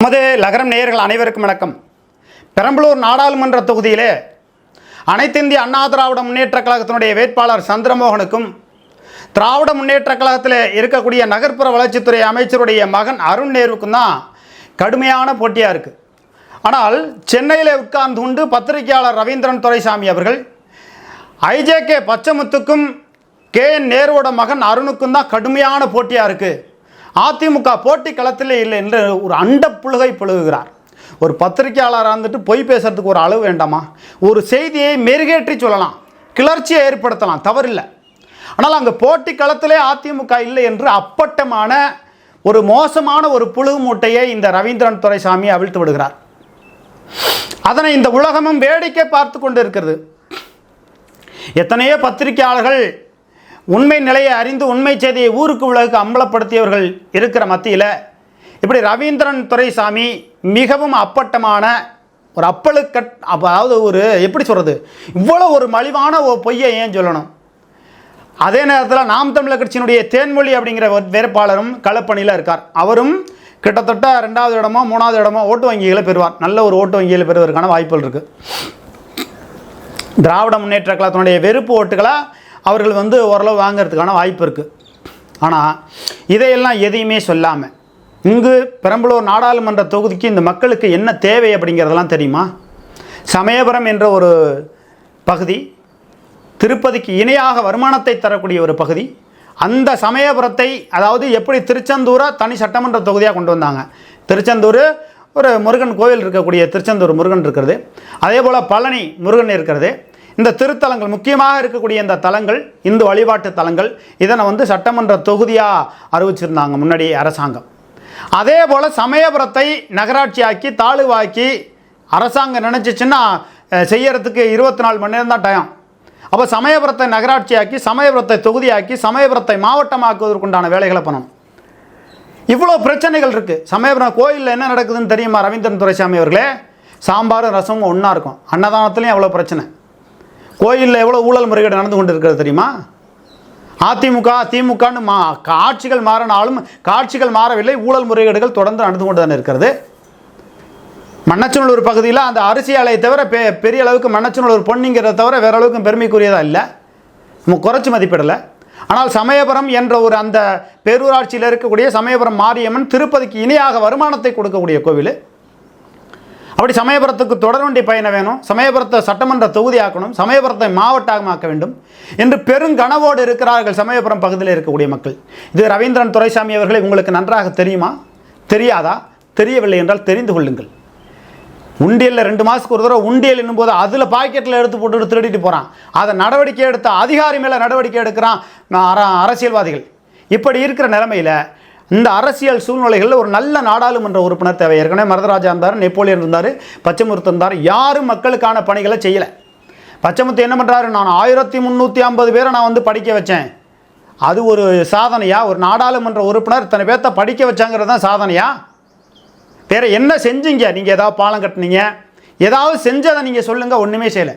நமது லகரம் நேயர்கள் அனைவருக்கும் வணக்கம். பெரம்பலூர் நாடாளுமன்ற தொகுதியிலே அனைத்திந்திய அண்ணா திராவிட முன்னேற்றக் கழகத்தினுடைய வேட்பாளர் சந்திரமோகனுக்கும் திராவிட முன்னேற்றக் கழகத்தில் இருக்கக்கூடிய நகர்ப்புற வளர்ச்சித்துறை அமைச்சருடைய மகன் அருண் நேருக்கும் தான் கடுமையான போட்டியாக இருக்குது ஆனால் சென்னையில் உட்கார்ந்து கொண்டு பத்திரிகையாளர் ரவீந்திரன் துரைசாமி அவர்கள் ஐஜேகே பச்சமுத்துக்கும் கே என் நேருவோட மகன் அருணுக்கும் தான் கடுமையான போட்டியாக இருக்குது அதிமுக போட்டி களத்திலே இல்லை என்று ஒரு அண்ட புழுகை புழுகுகிறார். ஒரு பத்திரிகையாளராக இருந்துட்டு பொய் பேசுறதுக்கு ஒரு அளவு வேண்டாமா? ஒரு செய்தியை மெருகேற்றி சொல்லலாம். கிளர்ச்சியை ஏற்படுத்தலாம். தவறில்லை. ஆனால் அங்கே போட்டி களத்திலே அதிமுக இல்லை என்று அப்பட்டமான ஒரு மோசமான ஒரு புழுகு மூட்டையை இந்த ரவீந்திரன் துரைசாமி அவிழ்த்து விடுகிறார். அதனை இந்த உலகமும் வேடிக்கை பார்த்து கொண்டு இருக்கிறது எத்தனையோ பத்திரிகையாளர்கள் உண்மை நிலையை அறிந்து உண்மை செய்தியை ஊருக்கு உலகுக்கு அம்பலப்படுத்தியவர்கள் இருக்கிற மத்தியில் இப்படி ரவீந்திரன் துரைசாமி மிகவும் அப்பட்டமான ஒரு அப்பழுக்கட் அதாவது ஒரு எப்படி சொல்கிறது இவ்வளோ ஒரு மலிவான ஒரு பொய்யை ஏன் சொல்லணும்? அதே நேரத்தில் நாம் தமிழர் கட்சியினுடைய தேன்மொழி அப்படிங்கிற ஒரு வேட்பாளரும் களப்பணியில் இருக்கார். அவரும் கிட்டத்தட்ட ரெண்டாவது இடமோ மூணாவது இடமோ ஓட்டு வங்கிகளை பெறுவார். நல்ல ஒரு ஓட்டு வங்கிகளை பெறுவதற்கான வாய்ப்புகள் இருக்குது திராவிட முன்னேற்ற கழகத்தினுடைய வெறுப்பு ஓட்டுகளை அவர்கள் வந்து ஓரளவு வாங்கிறதுக்கான வாய்ப்பு இருக்குது ஆனால் இதையெல்லாம் எதையுமே சொல்லாமல் இங்கு பெரம்பலூர் நாடாளுமன்ற தொகுதிக்கு இந்த மக்களுக்கு என்ன தேவை அப்படிங்கிறதெல்லாம் தெரியுமா? சமயபுரம் என்ற ஒரு பகுதி திருப்பதிக்கு இணையாக வருமானத்தை தரக்கூடிய ஒரு பகுதி அந்த சமயபுரத்தை அதாவது எப்படி திருச்செந்தூரை தனி சட்டமன்ற தொகுதியாக கொண்டு வந்தாங்க? திருச்செந்தூர் ஒரு முருகன் கோவில் இருக்கக்கூடிய திருச்செந்தூர் முருகன் இருக்கிறது. அதே போல் பழனி முருகன் இருக்கிறது. இந்த திருத்தலங்கள் முக்கியமாக இருக்கக்கூடிய இந்த தலங்கள் இந்து வழிபாட்டு தலங்கள் இதனை வந்து சட்டமன்ற தொகுதியாக அறிவிச்சிருந்தாங்க முன்னாடி அரசாங்கம். அதே போல் சமயபுரத்தை நகராட்சியாக்கி தாலுவாக்கி அரசாங்கம் நினச்சிச்சின்னா செய்யறதுக்கு இருபத்தி நாலு மணி நேரம் தான் டைம் அப்போ சமயபுரத்தை நகராட்சியாக்கி சமயபுரத்தை தொகுதியாக்கி சமயபுரத்தை மாவட்டமாக்குவதற்குண்டான வேலைகளை பண்ணணும். இவ்வளோ பிரச்சனைகள் இருக்குது சமயபுரம் கோயிலில் என்ன நடக்குதுன்னு தெரியுமா ரவீந்திரன் துரைசாமி அவர்களே? சாம்பாரும் ரசமும் ஒன்றா இருக்கும். அன்னதானத்துலேயும் அவ்வளோ பிரச்சனை. கோயிலில் எவ்வளோ ஊழல் முறைகேடு நடந்து கொண்டு இருக்கிறது தெரியுமா? அதிமுக திமுகன்னு மா காட்சிகள் மாறினாலும் காட்சிகள் மாறவில்லை ஊழல் முறைகேடுகள் தொடர்ந்து நடந்து கொண்டு தான் இருக்கிறது. மன்னச்சநல்லூர் பகுதியில் அந்த அரிசி ஆலையை தவிர பெ பெரிய அளவுக்கு மன்னச்சநல்லூர் பொன்னிங்கிறத தவிர வேற அளவுக்கு பெருமைக்குரியதாக இல்லை. நம்ம குறைச்சி மதிப்பிடலை. ஆனால் சமயபுரம் என்ற ஒரு அந்த பேரூராட்சியில் இருக்கக்கூடிய சமயபுரம் மாரியம்மன் திருப்பதிக்கு இணையாக வருமானத்தை கொடுக்கக்கூடிய கோவில். அப்படி சமயபுரத்துக்கு தொடர்வண்டி பயணம் வேணும். சமயபுரத்தை சட்டமன்ற தொகுதி ஆக்கணும் சமயபுரத்தை மாவட்டமாக்க வேண்டும். என்று பெருங்கனவோடு இருக்கிறார்கள் சமயபுரம் பகுதியில் இருக்கக்கூடிய மக்கள். இது ரவீந்திரன் துரைசாமி அவர்களை உங்களுக்கு நன்றாக தெரியுமா? தெரியாதா? தெரியவில்லை என்றால் தெரிந்து கொள்ளுங்கள். உண்டியலில் ரெண்டு மாதத்துக்கு ஒரு தடவை உண்டியல் என்னும்போது அதில் பாக்கெட்டில் எடுத்து போட்டு திருடிட்டு போகிறான் அதை நடவடிக்கை எடுத்த அதிகாரி மேலே நடவடிக்கை எடுக்கிறான் அரசியல்வாதிகள். இப்படி இருக்கிற நிலைமையில் இந்த அரசியல் சூழ்நிலைகளில் ஒரு நல்ல நாடாளுமன்ற உறுப்பினர் தேவை. ஏற்கனவே மரதராஜா இருந்தார் நெப்போலியன் இருந்தார் பச்சைமுருத்தன் இருந்தார். யாரும் மக்களுக்கான பணிகளை செய்யலை. பச்சைமுத்து என்ன பண்ணுறாரு நான் ஆயிரத்தி முந்நூற்றி ஐம்பது பேரை நான் வந்து படிக்க வச்சேன். அது ஒரு சாதனையா? ஒரு நாடாளுமன்ற உறுப்பினர் இத்தனை பேர்த்த படிக்க வச்சாங்கிறது தான் சாதனையா? வேறு என்ன செஞ்சீங்க? நீங்கள் ஏதாவது பாலம் கட்டுனீங்க. ஏதாவது செஞ்சதை நீங்கள் சொல்லுங்கள் ஒன்றுமே செய்யலை.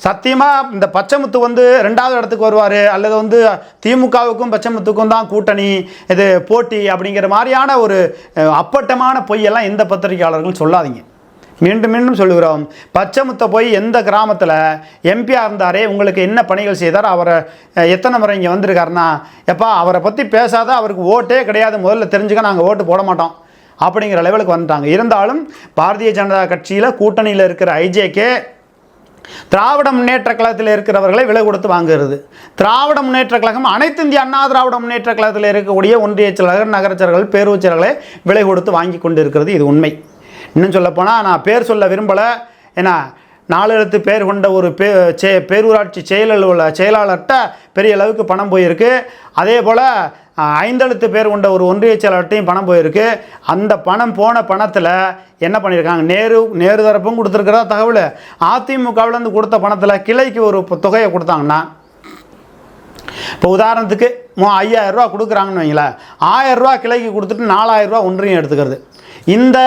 சத்தியமாக இந்த பச்சைமுத்து வந்து ரெண்டாவது இடத்துக்கு வருவார் அல்லது வந்து திமுகவுக்கும் பச்சைமுத்துக்கும் தான் கூட்டணி இது போட்டி அப்படிங்கிற மாதிரியான ஒரு அப்பட்டமான பொய்யெல்லாம் எந்த பத்திரிகையாளர்களும் சொல்லாதீங்க. மீண்டும் மீண்டும் சொல்லுகிறோம். பச்சைமுத்தை போய் எந்த கிராமத்தில் எம்பியாக இருந்தாரே உங்களுக்கு என்ன பணிகள் செய்தார் அவரை எத்தனை முறை இங்கே வந்திருக்காருன்னா எப்பா அவரை பற்றி பேசாத அவருக்கு ஓட்டே கிடையாது முதல்ல தெரிஞ்சுக்க நாங்கள் ஓட்டு போட மாட்டோம் அப்படிங்கிற லெவலுக்கு வந்துட்டாங்க. இருந்தாலும் பாரதிய ஜனதா கட்சியில் கூட்டணியில் இருக்கிற ஐஜேகே திராவிட முன்னேற்ற கழகத்தில் இருக்கிறவர்களை விலை கொடுத்து வாங்குகிறது திராவிட முன்னேற்ற கழகம் அனைத்து இந்திய அண்ணா திராவிட முன்னேற்ற கழகத்தில் இருக்கக்கூடிய ஒன்றிய செயலகர் நகரச்சர்கள் பேரூர் செயலர்களை விலை கொடுத்து வாங்கி கொண்டு இருக்கிறது இது உண்மை. இன்னும் சொல்லப்போனால் நான் பேர் சொல்ல விரும்பலை. ஏன்னா நாலு எழுத்து பேர் கொண்ட ஒரு பே சே பேரூராட்சி செயலர் செயலாளர்கிட்ட பெரிய அளவுக்கு பணம் போயிருக்கு. அதே போல் ஐந்தெழுத்து பேர் கொண்ட ஒரு ஒன்றிய செயலாளர்கிட்டையும் பணம் போயிருக்கு. அந்த பணம் போன பணத்தில் என்ன பண்ணியிருக்காங்க நேரு நேரு தரப்பும் கொடுத்துருக்கிறதா தகவல். அதிமுகவிலேருந்து கொடுத்த பணத்தில் கிளைக்கு ஒரு தொகையை கொடுத்தாங்கன்னா இப்போ உதாரணத்துக்கு மூ ஐயாயிரரூவா கொடுக்குறாங்கன்னு வைங்களேன். ஆயிரரூவா கிளைக்கு கொடுத்துட்டு நாலாயிரரூவா ஒன்றையும் எடுத்துக்கிறது. இந்த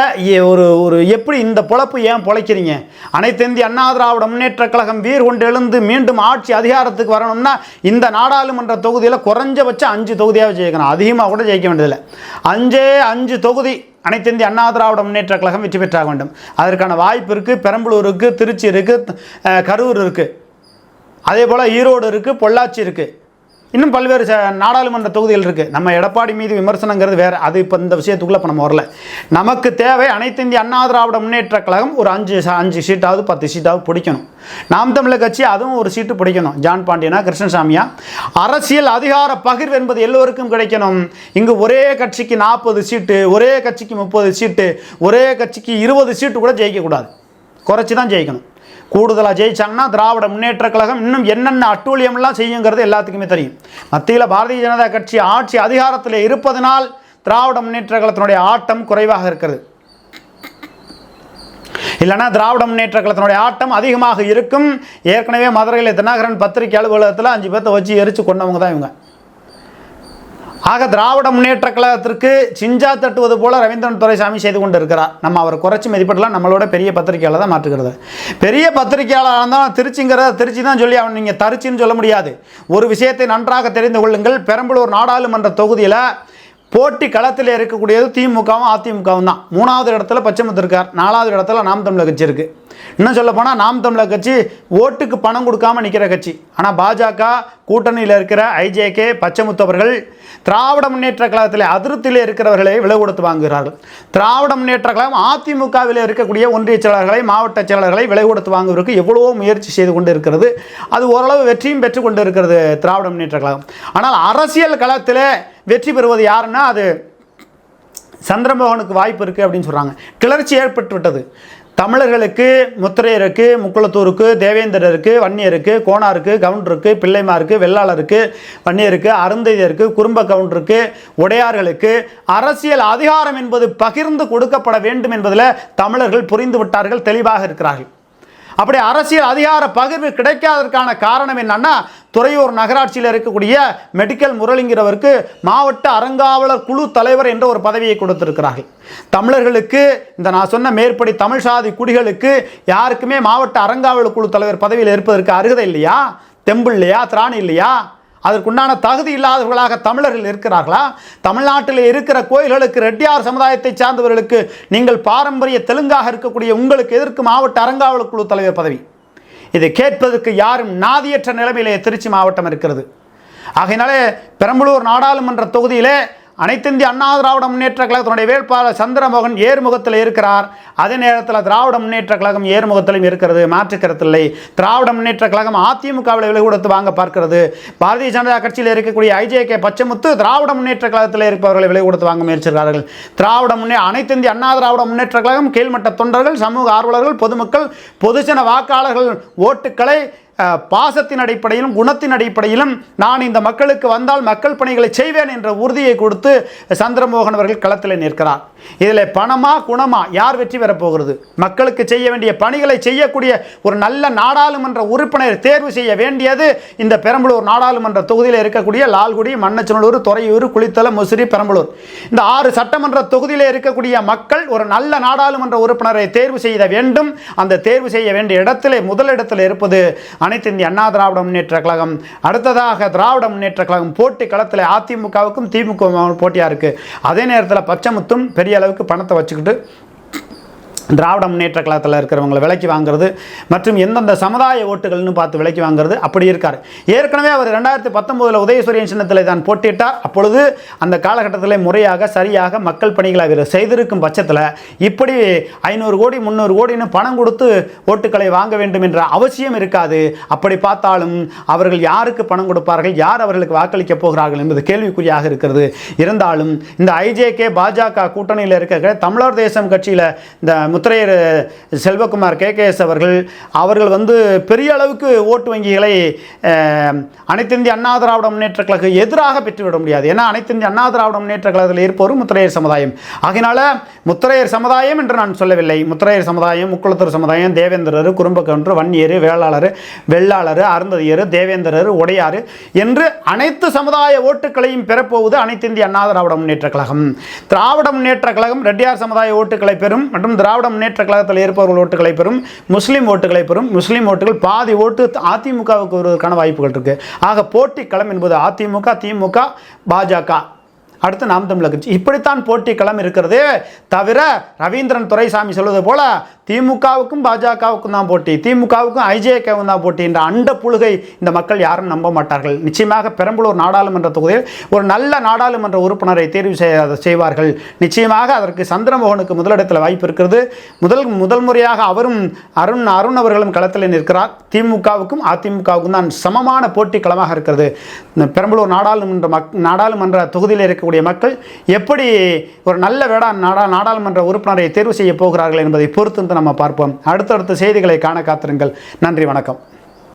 ஒரு ஒரு எப்படி இந்த பொழப்பு ஏன் பொழைக்கிறீங்க? அனைத்து இந்திய அண்ணா திராவிட முன்னேற்ற கழகம் வீர் கொண்டு எழுந்து மீண்டும் ஆட்சி அதிகாரத்துக்கு வரணும்னா இந்த நாடாளுமன்ற தொகுதியில் குறைஞ்சபட்சம் அஞ்சு தொகுதியாக ஜெயிக்கணும். அதிகமாக கூட ஜெயிக்க வேண்டியதில்லை. அஞ்சே அஞ்சு தொகுதி அனைத்து இந்திய அண்ணா திராவிட முன்னேற்றக் கழகம் வெற்றி பெற்றாக வேண்டும். அதற்கான வாய்ப்பு இருக்குது பெரம்பலூர் இருக்குது திருச்சி இருக்குது கரூர் இருக்குது அதே போல் ஈரோடு இருக்குது பொள்ளாச்சி இருக்குது இன்னும் பல்வேறு ச- நாடாளுமன்ற தொகுதிகள் இருக்குது நம்ம எடப்பாடி மீது விமர்சனங்கிறது வேறு. அது இப்போ இந்த விஷயத்துக்குள்ளே இப்போ நம்ம வரல. நமக்கு தேவை அனைத்து இந்திய அண்ணா திராவிட முன்னேற்றக் கழகம் ஒரு அஞ்சு அஞ்சு சீட்டாவது பத்து சீட்டாவது பிடிக்கணும். நாம் தமிழர் கட்சி அதுவும் ஒரு சீட்டு பிடிக்கணும். ஜான் பாண்டியனா கிருஷ்ணசாமியா? அரசியல் அதிகார பகிர்வு என்பது எல்லோருக்கும் கிடைக்கணும். இங்கு ஒரே கட்சிக்கு நாற்பது சீட்டு ஒரே கட்சிக்கு முப்பது சீட்டு ஒரே கட்சிக்கு இருபது சீட்டு கூட ஜெயிக்கக்கூடாது. குறைச்சி தான் ஜெயிக்கணும். கூடுதலாக ஜெயிச்சாங்கன்னா திராவிட முன்னேற்றக் கழகம் இன்னும் என்னென்ன அட்டூழியம்லாம் செய்யுங்கிறது எல்லாத்துக்குமே தெரியும். மத்தியில் பாரதிய ஜனதா கட்சி ஆட்சி அதிகாரத்தில் இருப்பதனால் திராவிட முன்னேற்ற கழகத்தினுடைய ஆட்டம் குறைவாக இருக்கிறது. இல்லைன்னா திராவிட முன்னேற்ற கழகத்தினுடைய ஆட்டம் அதிகமாக இருக்கும். ஏற்கனவே மதுரையில் தினகரன் பத்திரிகை அலுவலகத்தில் அஞ்சு பேர்த்த வச்சு எரிச்சு கொண்டவங்க தான் இவங்க. ஆக திராவிட முன்னேற்ற கழகத்திற்கு சிஞ்சா தட்டுவது போல ரவீந்திரன் துரைசாமி செய்து கொண்டு இருக்கிறார் நம்ம அவரை குறைச்சி மதிப்பிடலாம் நம்மளோட பெரிய பத்திரிகையாளர் தான் மாற்றுகிறது. பெரிய பத்திரிகையாளராக இருந்தால் திருச்சிங்கிற திருச்சி தான் சொல்லி அவன் நீங்கள் தரிச்சின்னு சொல்ல முடியாது. ஒரு விஷயத்தை நன்றாக தெரிந்து கொள்ளுங்கள். பெரம்பலூர் நாடாளுமன்ற தொகுதியில் போட்டி களத்தில் இருக்கக்கூடியது திமுகவும் அதிமுகவும் தான். மூணாவது இடத்துல பச்சைமுத்து இருக்கார். நாலாவது இடத்துல நாம் தமிழர் கட்சி இருக்குது இன்னும் சொல்ல போனால் நாம் தமிழர் கட்சி ஓட்டுக்கு பணம் கொடுக்காம நிற்கிற கட்சி. ஆனால் பாஜக கூட்டணியில் இருக்கிற ஐஜேகே பச்சைமுத்து அவர்கள் திராவிட முன்னேற்ற கழகத்தில் அதிருப்தியில் இருக்கிறவர்களை விலை கொடுத்து வாங்குகிறார்கள். திராவிட முன்னேற்ற கழகம் அதிமுகவில் இருக்கக்கூடிய ஒன்றிய செயலாளர்களை மாவட்ட செயலாளர்களை விலை கொடுத்து வாங்குவதற்கு எவ்வளவோ முயற்சி செய்து கொண்டு இருக்கிறது அது ஓரளவு வெற்றியும் பெற்று கொண்டு இருக்கிறது திராவிட முன்னேற்ற கழகம். ஆனால் அரசியல் களத்தில் வெற்றி பெறுவது யாருன்னா அது சந்திரமோகனுக்கு வாய்ப்பு இருக்குது அப்படின்னு சொல்கிறாங்க கிளர்ச்சி ஏற்பட்டு விட்டது. தமிழர்களுக்கு முத்திரையருக்கு முக்குளத்தூருக்கு தேவேந்திரருக்கு வன்னியருக்கு கோணாருக்கு கவுண்டருக்கு பிள்ளைமாருக்கு வெள்ளாளருக்கு வன்னியருக்கு அருந்தையருக்கு குறும்ப கவுண்டருக்கு உடையார்களுக்கு அரசியல் அதிகாரம் என்பது பகிர்ந்து கொடுக்கப்பட வேண்டும் என்பதில் தமிழர்கள் புரிந்து விட்டார்கள் தெளிவாக இருக்கிறார்கள். அப்படி அரசியல் அதிகார பகிர்வு கிடைக்காததற்கான காரணம் என்னன்னா துறையூர் நகராட்சியில் இருக்கக்கூடிய மெடிக்கல் முரளிங்கிறவருக்கு மாவட்ட அறங்காவலர் குழு தலைவர் என்ற ஒரு பதவியை கொடுத்திருக்கிறார்கள். தமிழர்களுக்கு இந்த நான் சொன்ன மேற்படி தமிழ் சாதி குடிகளுக்கு யாருக்குமே மாவட்ட அறங்காவலர் குழு தலைவர் பதவியில் இருப்பதற்கு அருகதை இல்லையா? தெம்பு இல்லையா? திராணி இல்லையா? அதற்குண்டான தகுதி இல்லாதவர்களாக தமிழர்கள் இருக்கிறார்களா? தமிழ்நாட்டில் இருக்கிற கோயில்களுக்கு ரெட்டியார் சமுதாயத்தை சார்ந்தவர்களுக்கு நீங்கள் பாரம்பரிய தெலுங்காக இருக்கக்கூடிய உங்களுக்கு எதிர்க்கு மாவட்ட அறங்காவலர் குழு தலைவர் பதவி. இதை கேட்பதற்கு யாரும் நாதியற்ற நிலைமையிலே திருச்சி மாவட்டம் இருக்கிறது. ஆகையினாலே பெரம்பலூர் நாடாளுமன்ற தொகுதியிலே அனைத்திந்திய அண்ணா திராவிட முன்னேற்ற கழகத்தினுடைய வேட்பாளர் சந்திரமோகன் ஏறுமுகத்தில் இருக்கிறார். அதே நேரத்தில் திராவிட முன்னேற்ற கழகம் ஏறுமுகத்திலும் இருக்கிறது. மாற்றுக்கருத்தில்லை திராவிட முன்னேற்ற கழகம் அதிமுகவில் விலை கொடுத்து வாங்க பார்க்கிறது. பாரதிய ஜனதா கட்சியில் இருக்கக்கூடிய ஐஜேகே பச்சமுத்து திராவிட முன்னேற்ற கழகத்தில் இருப்பவர்களை விலை கொடுத்து வாங்க முயற்சிக்கிறார்கள். திராவிட முன்னே அனைத்திந்திய அண்ணா திராவிட முன்னேற்ற கழகம் கீழ்மட்ட தொண்டர்கள் சமூக ஆர்வலர்கள் பொதுமக்கள் பொதுஜன வாக்காளர்கள் ஓட்டுக்களை பாசத்தின் அடிப்படையிலும் குணத்தின் அடிப்படையிலும் நான் இந்த மக்களுக்கு வந்தால் மக்கள் பணிகளை செய்வேன் என்ற உறுதியை கொடுத்து சந்திரமோகன் அவர்கள் களத்தில் நிற்கிறார். இதில் பணமா குணமா யார் வெற்றி பெறப்போகிறது மக்களுக்கு செய்ய வேண்டிய பணிகளை செய்யக்கூடிய ஒரு நல்ல நாடாளுமன்ற உறுப்பினர் தேர்வு செய்ய வேண்டியது இந்த பெரம்பலூர் நாடாளுமன்ற தொகுதியில் இருக்கக்கூடிய லால்குடி மண்ணச்சநல்லூர் துறையூர் குளித்தலம் முசிறி பெரம்பலூர். இந்த ஆறு சட்டமன்ற தொகுதியில் இருக்கக்கூடிய மக்கள் ஒரு நல்ல நாடாளுமன்ற உறுப்பினரை தேர்வு செய்ய வேண்டும். அந்த தேர்வு செய்ய வேண்டிய இடத்திலே முதலிடத்தில் இருப்பது அனைத்து இந்திய அண்ணா திராவிட முன்னேற்ற கழகம். அடுத்ததாக திராவிட முன்னேற்ற கழகம் போட்டி களத்தில் அதிமுகவுக்கும் திமுக போட்டியாக இருக்குது அதே நேரத்தில் பச்சைமுத்தும் பெரிய அளவுக்கு பணத்தை வச்சுக்கிட்டு திராவிட முன்னேற்ற கழகத்தில் இருக்கிறவங்களை விலைக்கு வாங்குறது மற்றும் எந்தெந்த சமுதாய ஓட்டுகள்னு பார்த்து விலைக்கு வாங்குறது அப்படி இருக்கார். ஏற்கனவே அவர் ரெண்டாயிரத்தி பத்தொம்போதில் உதயசூரியன் சின்னத்தில் தான் போட்டிட்டார் அப்பொழுது அந்த காலகட்டத்தில் முறையாக சரியாக மக்கள் பணிகளை அவர் செய்திருக்கும் பட்சத்தில் இப்படி ஐநூறு கோடி முந்நூறு கோடின்னு பணம் கொடுத்து ஓட்டுக்களை வாங்க வேண்டும் என்ற அவசியம் இருக்காது. அப்படி பார்த்தாலும் அவர்கள் யாருக்கு பணம் கொடுப்பார்கள் யார் அவர்களுக்கு வாக்களிக்கப் போகிறார்கள் என்பது கேள்விக்குறியாக இருக்கிறது. இருந்தாலும் இந்த ஐஜேகே பாஜக கூட்டணியில் இருக்கிற தமிழர் தேசம் கட்சியில் இந்த முத்திரையர் செல்வகுமார் கே அவர்கள் அவர்கள் வந்து பெரிய அளவுக்கு ஓட்டு வங்கிகளை அனைத்து இந்திய அண்ணா திராவிட முன்னேற்ற கழக எதிராக பெற்றுவிட முடியாது. ஏன்னா அனைத்து இந்திய அண்ணா திராவிட முன்னேற்ற கழகத்தில் இருப்பவரும் முத்திரையர் சமுதாயம். ஆகினால முத்திரையர் சமுதாயம் என்று நான் சொல்லவில்லை. முத்திரையர் சமுதாயம் முக்குளத்தூர் சமுதாயம் தேவேந்திரர் குறும்பக்கன்று வன்னியர் வேளாளர் வெள்ளாளர் அருந்ததியர் தேவேந்திரர் உடையாறு என்று அனைத்து சமுதாய ஓட்டுகளையும் பெறப்போவது அனைத்து இந்திய அண்ணா திராவிட முன்னேற்ற கழகம். திராவிட முன்னேற்ற கழகம் ரெட்டியார் சமுதாய ஓட்டுகளை பெறும் மற்றும் திராவிட முன்னேற்ற கழகத்தில் இருப்பவர்கள் ஓட்டுகளை பெறும் முஸ்லீம் ஓட்டுகளை பெறும் முஸ்லீம் ஓட்டுகள் பாதி ஓட்டு அதிமுகவுக்கு வருவதற்கான வாய்ப்புகள் இருக்கு. ஆக போட்டி களம் என்பது அதிமுக திமுக பாஜக. அடுத்து நாம் தமிழர் கட்சி. இப்படித்தான் போட்டி களம் இருக்கிறதே தவிர ரவீந்திரன் துரைசாமி சொல்வது போல திமுகவுக்கும் பாஜகவுக்கும் தான் போட்டி. திமுகவுக்கும் ஐஜேகேவும் தான் போட்டி என்ற அண்ட புழுகை இந்த மக்கள் யாரும் நம்ப மாட்டார்கள். நிச்சயமாக பெரம்பலூர் நாடாளுமன்ற தொகுதியில் ஒரு நல்ல நாடாளுமன்ற உறுப்பினரை தேர்வு செய்ய செய்வார்கள். நிச்சயமாக அதற்கு சந்திரமோகனுக்கு முதலிடத்தில் வாய்ப்பு இருக்கிறது. முதல் முதல் முறையாக அவரும் அருண் அருண் அவர்களும் களத்தில் நிற்கிறார். திமுகவுக்கும் அதிமுகவுக்கும் தான் சமமான போட்டி களமாக இருக்கிறது. இந்த பெரம்பலூர் நாடாளுமன்ற மக் நாடாளுமன்ற தொகுதியில் இருக்கக்கூடிய மக்கள் எப்படி ஒரு நல்ல வேடா நாடா நாடாளுமன்ற உறுப்பினரை தேர்வு செய்ய போகிறார்கள் என்பதை பொறுத்து நம்ம பார்ப்போம். அடுத்தடுத்த செய்திகளை காண காத்திருங்கள். நன்றி வணக்கம்.